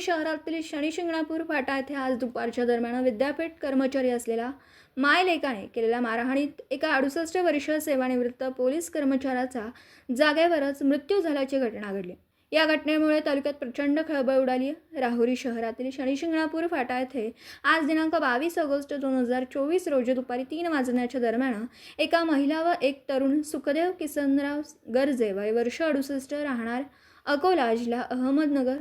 शहरातील शनिशिंगणापूर फाटा येथे आज दुपारच्या दरम्यान विद्यापीठ कर्मचारी असलेला माय लेकाने केलेल्या मारहाणीत एका अडुसष्ट वर्ष सेवानिवृत्त पोलीस कर्मचाऱ्याचा जागेवरच मृत्यू झाल्याची घटना घडली. या घटनेमुळे तालुक्यात प्रचंड खळबळ उडाली. राहुरी शहरातील शनिशिंगणापूर फाटा येथे आज दिनांक बावीस ऑगस्ट दोन हजार चोवीस रोजी दुपारी तीन वाजण्याच्या दरम्यान एका महिला व एक तरुण सुखदेव किसनराव गर्जे वय वर्ष अडुसष्ट राहणार अकोला जिल्हा अहमदनगर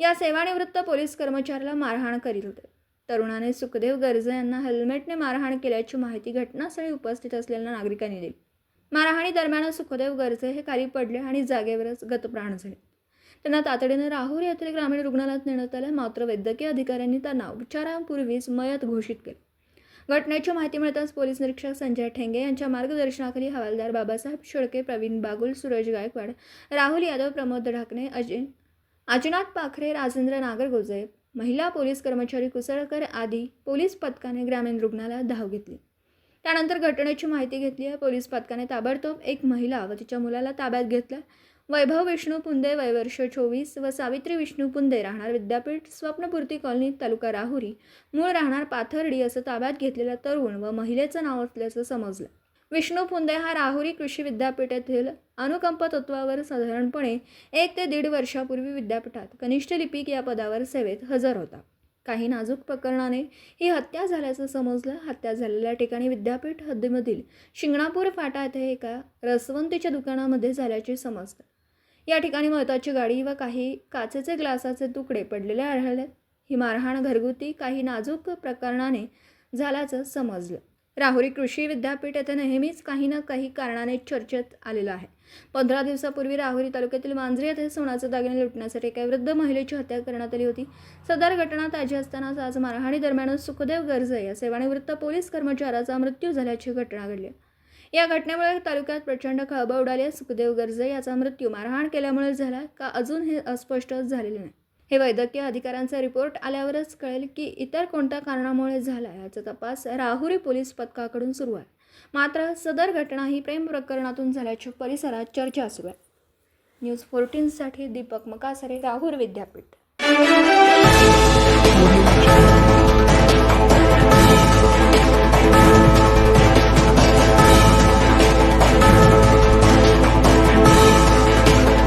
या सेवानिवृत्त पोलीस कर्मचाऱ्याला मारहाण करीत होते. तरुणाने सुखदेव गर्जे यांना हेल्मेटने मारहाण केल्याची माहिती घटनास्थळी उपस्थित असलेल्या नागरिकांनी दिली. मारहाणी दरम्यान सुखदेव गर्जे हे खाली पडले आणि जागेवरच गतप्राण झाले. त्यांना तातडीने राहुर येथील ग्रामीण रुग्णालयात नेण्यात आले. मात्र वैद्यकीय अधिकाऱ्यांनी त्यांना उपचारांपूर्वीच मयत घोषित केले. घटनेची माहिती मिळताच पोलीस निरीक्षक संजय ठेंगे यांच्या मार्गदर्शनाखाली हवालदार बाबासाहेब शेळके प्रवीण बागुल सूरज गायकवाड राहुल यादव प्रमोद ढाकणे अजय अजिनाथ पाखरे राजेंद्र नागरगोजे महिला पोलीस कर्मचारी कुसळकर आदी पोलीस पथकाने ग्रामीण रुग्णालयात धाव घेतली. त्यानंतर घटनेची माहिती घेतली आहे. पोलीस पथकाने ताबडतोब एक महिला व तिच्या मुलाला ताब्यात घेतलं. वैभव विष्णू पुंदे वयवर्ष चोवीस व सावित्री विष्णू पुंदे राहणार विद्यापीठ स्वप्नपूर्ती कॉलनी तालुका राहुरी. मूळ राहणार पाथर्डी असं ताब्यात घेतलेला तरुण व महिलेचं नाव असल्याचं समजलं. विष्णू पुंदे हा राहुरी कृषी विद्यापीठातील अनुकंप तत्वावर साधारणपणे एक ते दीड वर्षापूर्वी विद्यापीठात कनिष्ठ लिपिक या पदावर सेवेत हजर होता. काही नाजूक प्रकरणाने ही हत्या झाल्याचं समजलं. हत्या झालेल्या ठिकाणी विद्यापीठ हद्दीमधील शिंगणापूर फाटा येथे एका रसवंतीच्या दुकानामध्ये झाल्याचे समजतं. या ठिकाणी महत्त्वाची गाडी व काही काचेचे ग्लासाचे तुकडे पडलेले आढळले. ही मारहाण घरगुती काही नाजूक प्रकरणाने झाल्याचं समजलं. राहुरी कृषी विद्यापीठ येथे नेहमीच काही ना काही कारणाने चर्चेत आलेलं आहे. पंधरा दिवसापूर्वी राहुरी तालुक्यातील मांजरी येथे सोन्याचे दागिने लुटण्यासाठी एका वृद्ध महिलेची हत्या करण्यात आली होती. सदर घटना ताजी असतानाच आज मारहाणी दरम्यान सुखदेव गर्जे या सेवानिवृत्त पोलीस कर्मचाऱ्याचा मृत्यू झाल्याची घटना घडली. या घटनेमुळे तालुक्यात प्रचंड खळबळ उडाली. आहे सुखदेव गर्जे याचा मृत्यू मारहाण केल्यामुळे झाला का अजून हे अस्पष्ट झालेले नाही. हे वैद्यकीय अधिकाऱ्यांचा रिपोर्ट आल्यावरच कळेल की इतर कोणत्या कारणामुळे झाला याचा तपास राहुरी पोलीस पथकाकडून सुरू आहे. मात्र सदर घटना ही प्रेम प्रकरणातून झाल्याची परिसरात चर्चा सुरू आहे. न्यूज फोर्टीनसाठी दीपक मकासरे राहुर विद्यापीठ.